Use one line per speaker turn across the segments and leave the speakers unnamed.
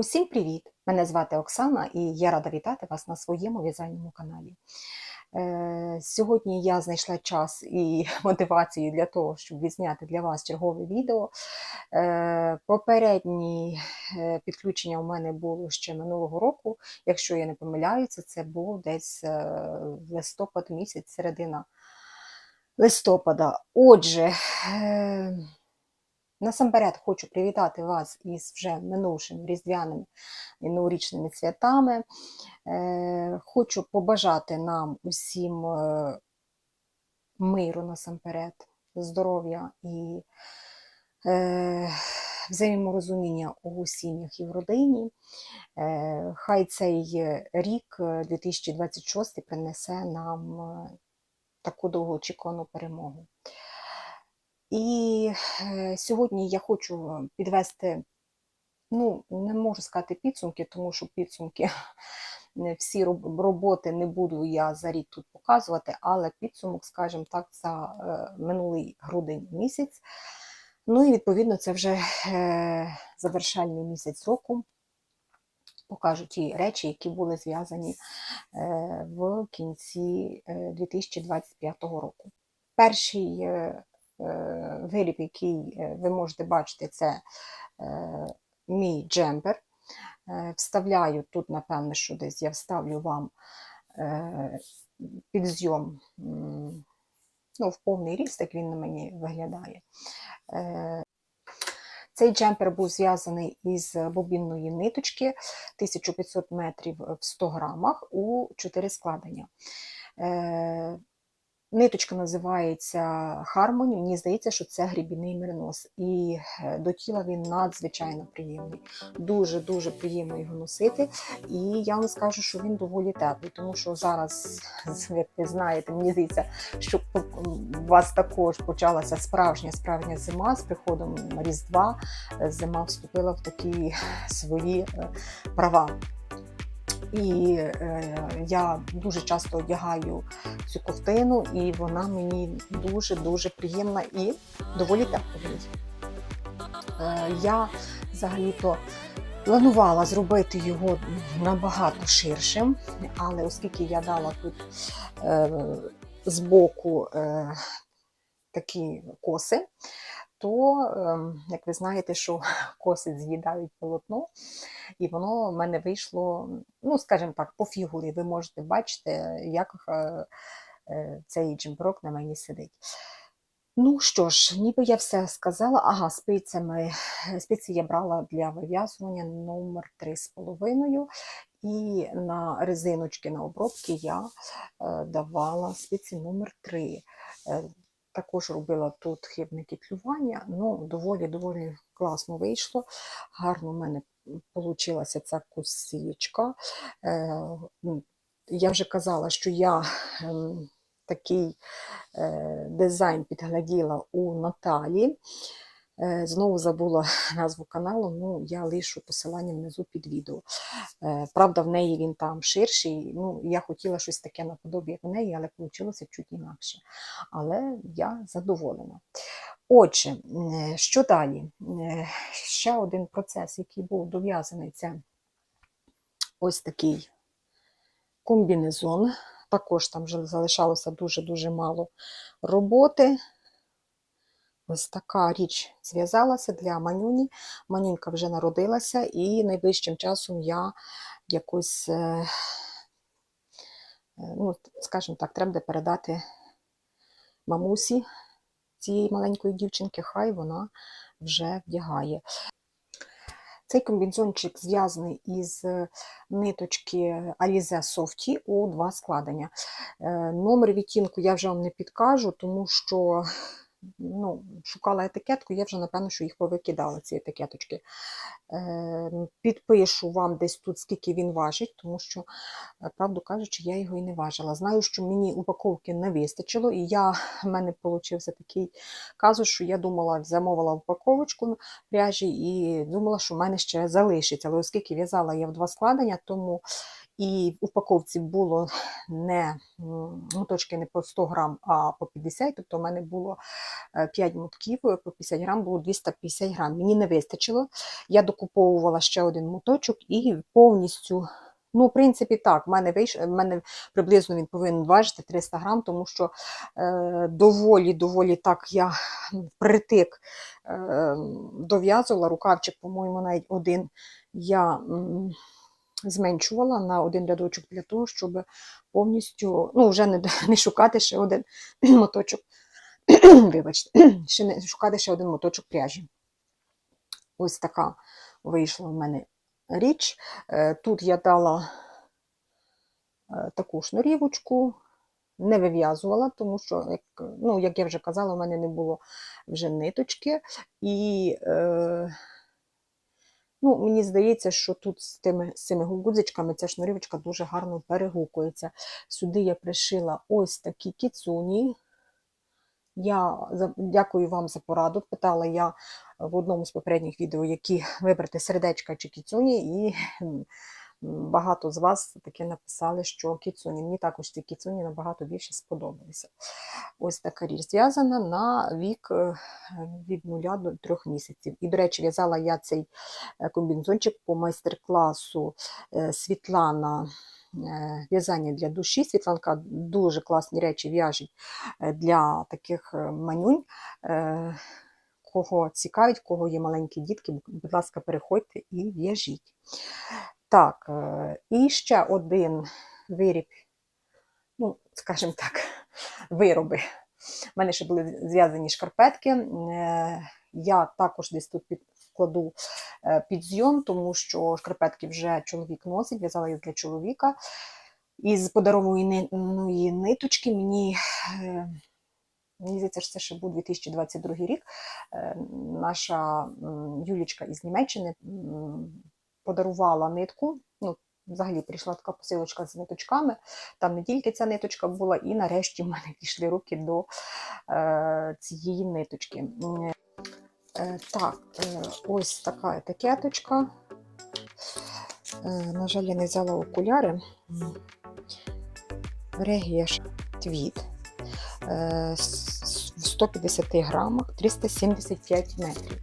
Усім привіт! Мене звати Оксана і я рада вітати вас на своєму в'язальному каналі. Е, Сьогодні я знайшла час і мотивацію для того, щоб відзняти для вас чергове відео. Е, Попереднє е, підключення у мене було ще минулого року. Якщо я не помиляюся, це був десь листопад місяць, середина листопада. Отже, Насамперед хочу привітати вас із вже минувшими різдвяними і новорічними святами. Е, Хочу побажати нам усім е, миру насамперед, здоров'я і е, взаєморозуміння у сім'ях і в родині. Хай цей рік, е, 2026, принесе нам таку довгоочікувану перемогу. І е, сьогодні я хочу підвести, ну, не можу сказати підсумки, тому що підсумки всі роботи не буду я за рік тут показувати, але підсумок, скажімо так, за е, минулий грудень місяць. Ну і відповідно це вже е, завершальний місяць року. Покажу ті речі, які були зв'язані е, в кінці е, 2025 року. Перший е, е, виріб, який е, ви можете бачити, це е, мій джемпер. Е, Вставляю тут, напевне, що десь я вставлю вам е, підзйом ну, в повний ріст, як він на мені виглядає. Е, Цей джемпер був зв'язаний із бобінної ниточки 1500 метрів в 100 грамах у 4 складення. Ниточка називається Harmony. Мені здається, що це грібіний меринос. І е, до тіла він надзвичайно приємний. Дуже-дуже приємно його носити. І я вам скажу, що він доволі теплий, тому що зараз, як ви знаєте, мені здається, що у вас також почалася справжня справжня зима з приходом Різдва. Зима вступила в такі свої е, права. І е, я дуже часто одягаю цю ковтину, і вона мені дуже-дуже приємна і доволі тепла. Е, я взагалі-то планувала зробити його набагато ширшим, але оскільки я дала тут е, збоку такі коси, то, е, як ви знаєте, що коси з'їдають полотно, і воно в мене вийшло, ну, скажімо так, по фігурі. Ви можете бачити, як е, е, цей джемперок на мені сидить. Ну що ж, ніби я все сказала. Ага, спицями. Спиці я брала для вив'язування номер 3,5. І на резиночки на обробки я е, давала спиці номер 3. Також робила тут хибне кітлювання, ну, доволі-доволі класно вийшло. Гарно в мене вийшла ця косичка. Е, ну, я вже казала, що я ем, такий е, дизайн підгляділа у Наталі. Е, Знову забула назву каналу, ну я лишу посилання внизу під відео. Е, Правда, в неї він там ширший. Ну, я хотіла щось таке наподобі, як в неї, але вийшло чуть інакше. Але я задоволена. Отже, що далі? Е, Ще один процес, який був дов'язаний, це ось такий комбінезон. Також там залишалося дуже-дуже мало роботи. Ось така річ зв'язалася для Манюні. Манюнька вже народилася, і найближчим часом я якось, е, е, ну, скажімо так, треба буде передати мамусі цієї маленької дівчинки, хай вона вже вдягає. Цей комбінзончик зв'язаний із ниточки Alize Softy у два складення. Е, Номер відтінку я вже вам не підкажу, тому що ну, шукала етикетку, я вже, напевно, що їх повикидала, ці етикеточки. Е, Підпишу вам десь тут, скільки він важить, тому що, е, правду кажучи, я його і не важила. Знаю, що мені упаковки не вистачило, і я, в мене вийшов такий казус, що я думала, замовила упаковочку пряжі і думала, що в мене ще залишиться. Але оскільки в'язала я в два складення, тому і в упаковці було не моточки не по 100 грам, а по 50, тобто в мене було 5 мотків, по 50 грам було 250 грам. Мені не вистачило. Я докуповувала ще один моточок і повністю. Ну, в принципі, так, в мене вийш... в мене приблизно він повинен важити 300 грам, тому що е, доволі, доволі так я притик е, дов'язувала рукавчик, по-моєму, навіть один я м, зменшувала на один рядочок для того, щоб повністю, ну, вже не, не шукати ще один моточок. Вибачте, ще не шукати ще один моточок пряжі. Ось така вийшла в мене річ. Е, Тут я дала е, таку шнурівочку, не вив'язувала, тому що, як, ну, як я вже казала, у мене не було вже ниточки. І е, ну, мені здається, що тут з тими, з цими гудзичками ця шнурівочка дуже гарно перегукується. Сюди я пришила ось такі кіцуні. Я дякую вам за пораду. Питала я в одному з попередніх відео, які вибрати сердечка чи кіцуні, і багато з вас таки написали, що кіцуні. Мені також ці кіцуні набагато більше сподобалися. Ось така річ зв'язана на вік е, від 0 до 3 місяців. І, до речі, в'язала я цей е, комбінзончик по майстер-класу е, Світлана. В'язання для душі. Світланка дуже класні речі в'яжеть е, для таких манюнь. Кого цікавить, кого є маленькі дітки, будь ласка, переходьте і в'яжіть. Так, е, і ще один виріб, ну, скажімо так, вироби. У мене ще були зв'язані шкарпетки. Е, Я також десь тут підкладу е, під зйом, тому що шкарпетки вже чоловік носить, в'язала їх для чоловіка. Із подарованої ниточки мені. е, Мені здається, що це ще був 2022 рік. Е, Наша Юлічка із Німеччини подарувала нитку. Ну, взагалі прийшла така посилочка з ниточками. Там не тільки ця ниточка була, і нарешті в мене дійшли руки до е, цієї ниточки. Е, так, е, ось така етикеточка. Е, на жаль, я не взяла окуляри. М. Твіт. Е, в 150 грамах 375 метрів.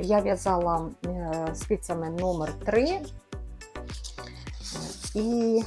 Я в'язала е, спицями номер 3 Е, і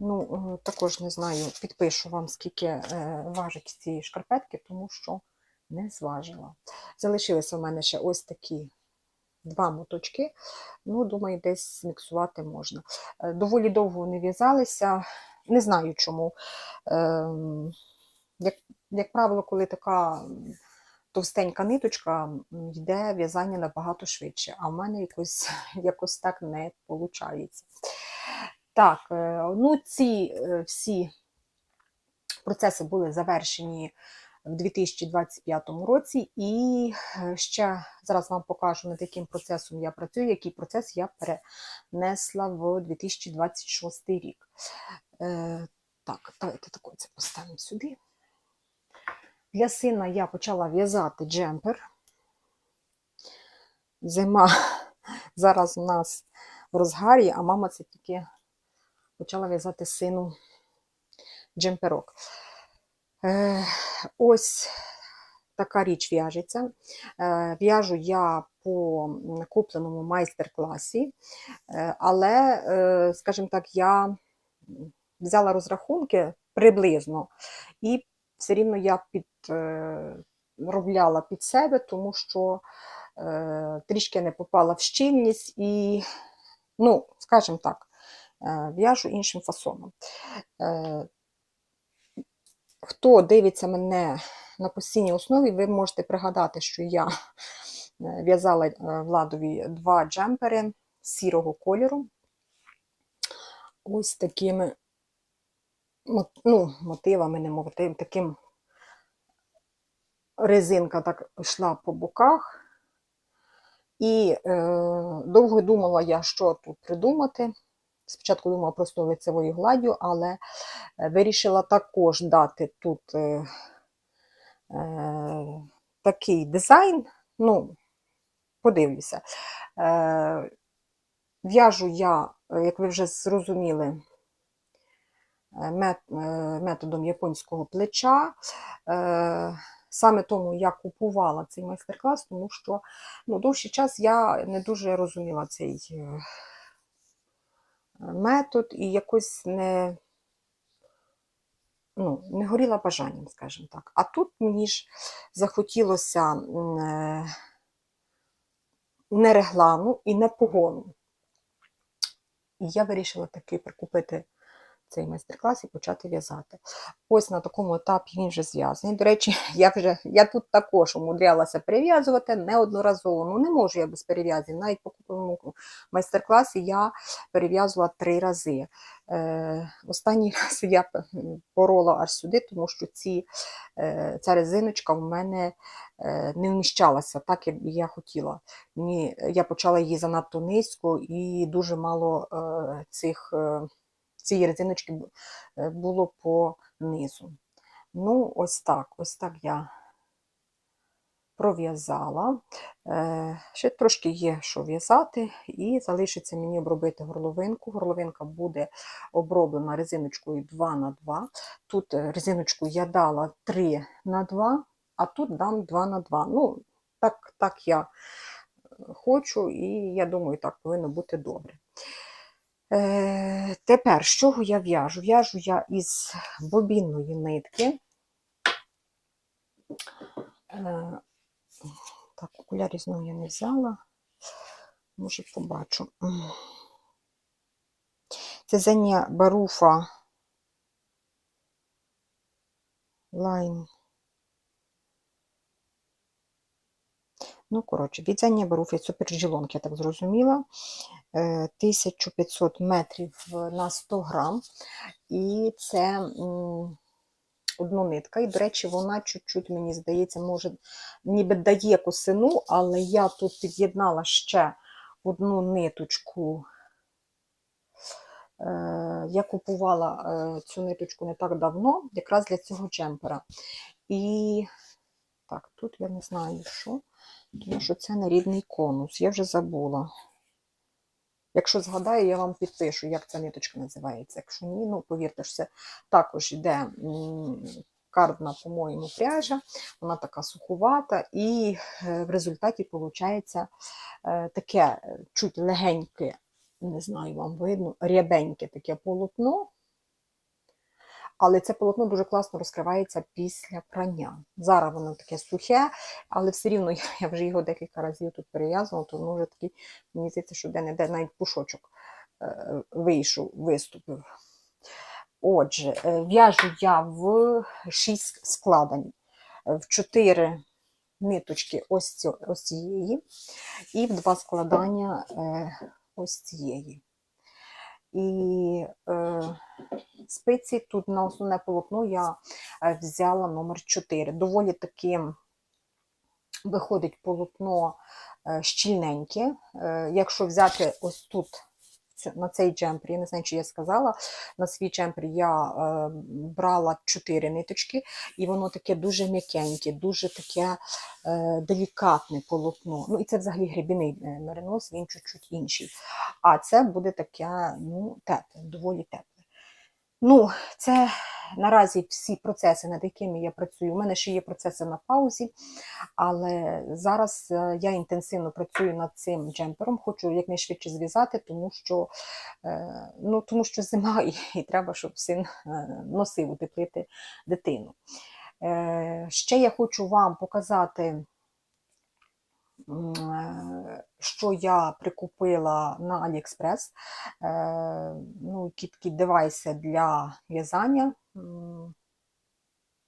ну, е, також не знаю, підпишу вам, скільки е, важить ці шкарпетки, тому що не зважила. Залишилися в мене ще ось такі два моточки. Ну, думаю, десь зміксувати можна. Доволі довго вони в'язалися, не знаю чому. Ем, Як, як правило, коли така товстенька ниточка, йде в'язання набагато швидше, а в мене якось, якось так не виходить. Так, е, ну ці е, всі процеси були завершені в 2025 році, і е, ще зараз вам покажу, над яким процесом я працюю, який процес я перенесла в 2026 рік. Так, давайте тако це поставимо сюди. Для сина я почала в'язати джемпер. Зима зараз у нас в розгарі, а мама це тільки почала в'язати сину джемперок. Е, ось така річ в'яжеться. Е, в'яжу я по купленому майстер-класі, е, але, скажімо так, я взяла розрахунки приблизно, і все рівно я під, е, під себе, тому що е, трішки не попала в щільність і, ну, скажімо так, е, в'яжу іншим фасоном. Хто дивиться мене на постійній основі, ви можете пригадати, що я в'язала Владові два джемпери сірого кольору. Ось такими ну, мотивами, не мотив, таким резинка так йшла по боках. І е, довго думала я, що тут придумати. Спочатку думала просто лицевою гладдю, але е, вирішила також дати тут е, е, такий дизайн. Ну, подивлюся. Е, В'яжу я, як ви вже зрозуміли, методом японського плеча. Е, Саме тому я купувала цей майстер-клас, тому що ну, довший час я не дуже розуміла цей е, метод і якось не, ну, не горіла бажанням, скажімо так. А тут мені ж захотілося е, не реглану і не погону. І я вирішила таки прикупити цей майстер-клас і почати в'язати. Ось на такому етапі він вже зв'язаний. До речі, я вже я тут також умудрялася перев'язувати неодноразово. Ну не можу я без перев'язів. Навіть по купленому майстер-класі я перев'язувала три рази. Е, останній раз я порола аж сюди, тому що ці, е, ця резиночка в мене е, не вміщалася так, як я хотіла. Мені, я почала її занадто низько і дуже мало е, цих. Е, цієї резиночки е, було по низу. Ну, ось так, ось так я пров'язала. Е, Ще трошки є, що в'язати, і залишиться мені обробити горловинку. Горловинка буде оброблена резиночкою 2 на 2 Тут е, резиночку я дала 3 на 2 а тут дам 2 на 2 Ну, так, так я хочу, і я думаю, так повинно бути добре. Е, тепер, з чого я в'яжу? В'яжу я із бобінної нитки. Е, так, окулярі знову я не взяла. Може, побачу. Це Зення Баруфа Line. Ну, коротше, від Зення Баруфи суперджілонки, я так зрозуміла. Е, 1500 метрів на 100 грам. І це м, однонитка. І, до речі, вона чуть-чуть, мені здається, може, ніби дає косину, але я тут під'єднала ще одну ниточку. Е, Я купувала е, цю ниточку не так давно, якраз для цього джемпера. І так, тут я не знаю, що, тому що це не рідний конус, я вже забула. Якщо згадаю, я вам підпишу, як ця ниточка називається. Якщо ні, ну повірте, що це також йде кардна, по-моєму, пряжа, вона така сухувата, і е, в результаті виходить таке е, чуть легеньке, не знаю, вам видно, рябеньке таке полотно. Але це полотно дуже класно розкривається після прання. Зараз воно таке сухе, але все рівно я, вже його декілька разів тут перев'язувала, то воно вже такий, мені здається, що де-не-де навіть пушочок е, вийшов, виступив. Отже, е, в'яжу я в 6 складень, в 4 ниточки ось, цієї, і в 2 складання е, ось цієї. І е, спиці тут на основне полотно я е, взяла номер 4. Доволі таки виходить полотно е, щільненьке. Е, Якщо взяти ось тут на цей джемпер, я не знаю, чи я сказала, на свій джемпер я е, брала 4 ниточки, і воно таке дуже м'якеньке, дуже таке е, делікатне полотно. Ну і це взагалі гребіний е, меринос, він чуть-чуть інший. А це буде таке ну, тепле, доволі тепле. Ну, це наразі всі процеси, над якими я працюю. У мене ще є процеси на паузі, але зараз е, я інтенсивно працюю над цим джемпером, хочу якнайшвидше зв'язати, тому що, е, ну, тому що зима і, і треба, щоб син е, носив утеплити дитину. Ще я хочу вам показати що я прикупила на AliExpress. Е, ну, які такі девайси для в'язання.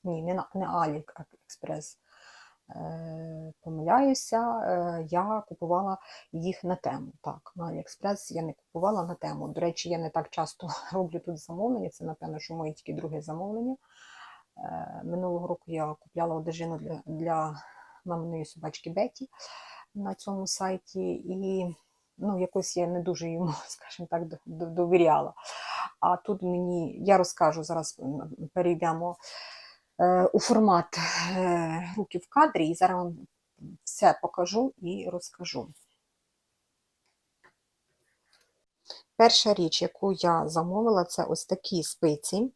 Ні, не, на- не AliExpress. Е, Помиляюся, е, я купувала їх на тему. Так, на AliExpress я не купувала на тему. До речі, я не так часто роблю тут замовлення. Це, напевно, що моє тільки друге замовлення. Е, Минулого року я купляла одежину для, для маминої собачки Беті на цьому сайті, і ну, якось я не дуже йому, скажімо так, до- до- довіряла. А тут мені, я розкажу, зараз перейдемо е, у формат е, руки в кадрі, і зараз вам все покажу і розкажу. перша річ, яку я замовила, це ось такі спиці.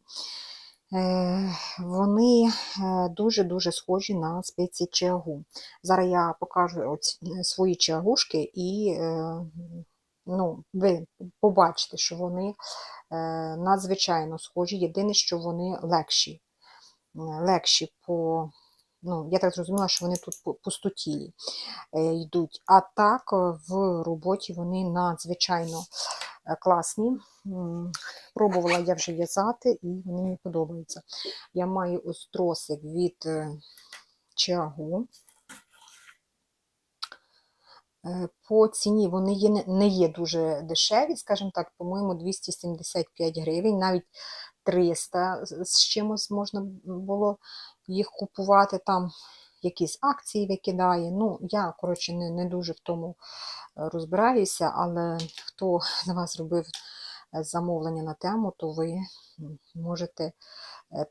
Е, Вони е, дуже-дуже схожі на спиці чиагу. Зараз я покажу е, свої чиагушки, і ну, ви побачите, що вони надзвичайно схожі. Єдине, що вони легші. Легші по, ну, я так зрозуміла, що вони тут пустотілі йдуть. А так в роботі вони надзвичайно класні. Пробувала я вже в'язати, і вони мені подобаються. Я маю ось тросик від е, Чиагу. Е, По ціні вони є, не- є дуже дешеві, скажімо так, по-моєму, 275 гривень, навіть 300 з з чимось можна було їх купувати. Там якісь акції викидає. Ну, я, коротше, не, не дуже в тому е, розбираюся, але хто з вас робив е, замовлення на тему, то ви можете е,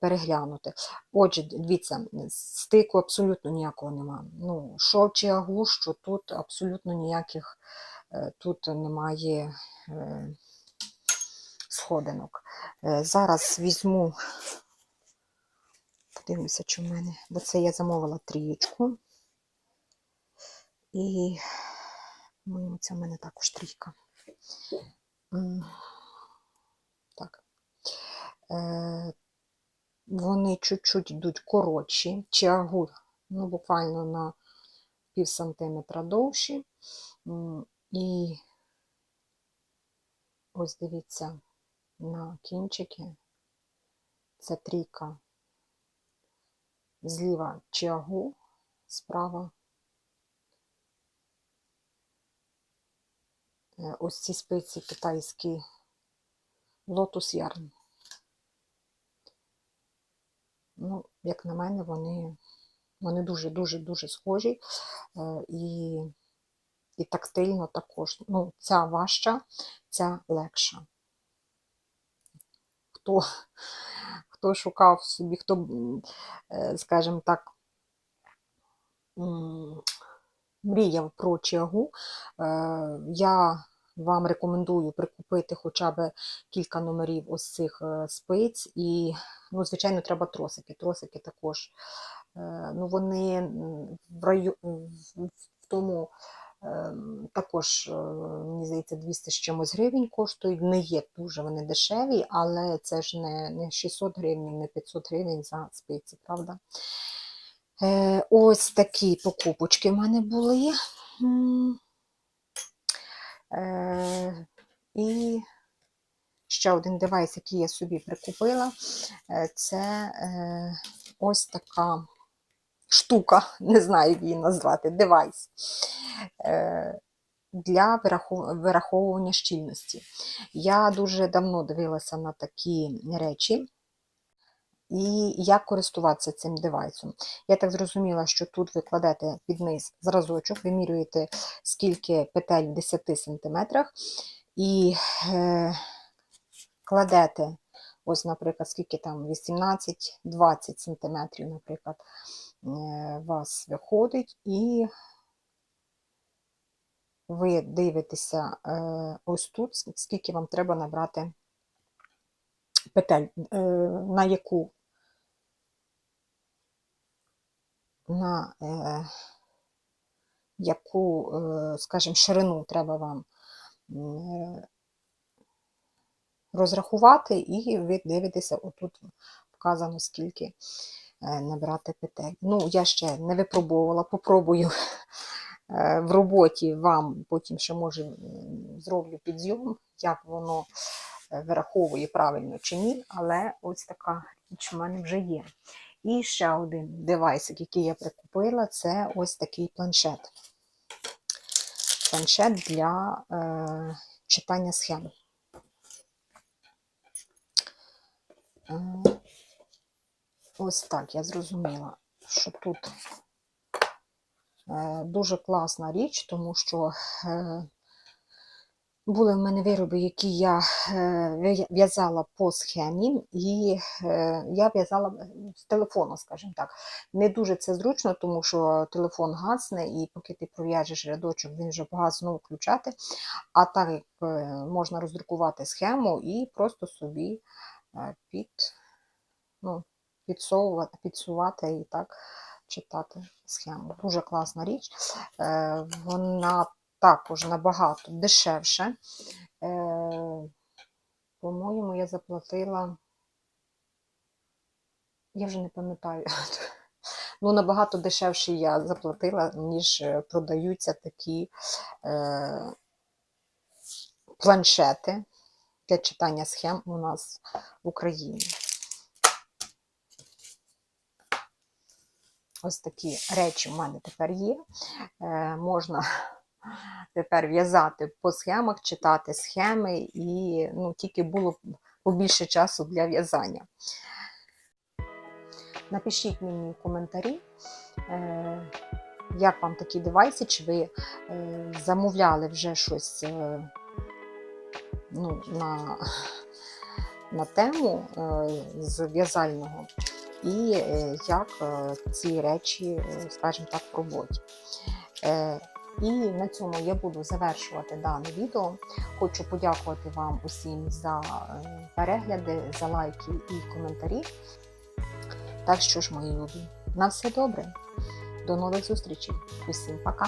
переглянути. Отже, дивіться, стику абсолютно ніякого нема. Ну, що в чиагу, що тут абсолютно ніяких тут немає сходинок. Зараз візьму, подивлюся, чи в мене, бо це я замовила трієчку. І, по-моєму, це в мене також трійка. Так. Е, Вони чуть-чуть йдуть коротші, чиагу, ну, буквально на пів сантиметра довші. І ось дивіться на кінчики. Це трійка. Зліва чиагу, справа. Е, Ось ці спиці китайські Lotus Yarn. Ну, як на мене, вони, вони дуже-дуже-дуже схожі. Е, І, і тактильно також. Ну, ця важча, ця легша. Хто, хто шукав собі, хто, е, скажімо так, мріяв про чиагу, е, я вам рекомендую прикупити хоча б кілька номерів ось цих е, спиць. І, ну, звичайно, треба тросики. Тросики також. е, Ну, вони в, раю... в тому також, е, мені здається, 200 з чимось гривень коштують. Не є дуже вони дешеві, але це ж не, не 600 гривень, не 500 гривень за спиці, правда? Е, Ось такі покупочки в мене були. Е, І ще один девайс, який я собі прикупила, це ось така штука, не знаю, як її назвати, девайс е, для вираховування щільності. Я дуже давно дивилася на такі речі. І як користуватися цим девайсом. Я так зрозуміла, що тут ви кладете під низ зразочок, вимірюєте скільки петель в 10 см, і е, кладете, ось, наприклад, скільки там 18-20 см, наприклад, вас виходить, і ви дивитеся е, ось тут, скільки вам треба набрати петель, е, на яку? На е, яку, е, скажімо, ширину треба вам е, розрахувати, і ви дивитеся, отут вказано, скільки. е, набрати петель. Ну, я ще не випробовувала, попробую е, в роботі вам, потім ще може зроблю підйом, як воно е, вираховує правильно чи ні, але ось така річ у мене вже є. І ще один девайсик, який я прикупила, це ось такий планшет. Планшет для е, читання схем. Е, ось так я зрозуміла, що тут е, дуже класна річ, тому що е, Були в мене вироби, які я е, в'язала по схемі, і я в'язала з телефону, скажімо так. Не дуже це зручно, тому що телефон гасне, і поки ти пров'яжеш рядочок, він вже погас знову включати. А так як можна роздрукувати схему і просто собі під, ну, підсовувати, підсувати і так читати схему. Дуже класна річ. Е, Вона також набагато дешевше. Е, По-моєму, я заплатила. Я вже не пам'ятаю. Ну, набагато дешевше я заплатила, ніж е, продаються такі е, планшети для читання схем у нас в Україні. Ось такі речі в мене тепер є. Е, можна тепер в'язати по схемах, читати схеми, і ну, тільки було побільше часу для в'язання. Напишіть мені в коментарі, е, як вам такі девайси, чи ви е, замовляли вже щось е, ну, на, на тему е, з в'язального, і е, як е, ці речі, е, скажімо так, в роботі. І на цьому я буду завершувати дане відео. Хочу подякувати вам усім за перегляди, за лайки і коментарі. Так що ж, мої любі, на все добре. До нових зустрічей. Усім пока!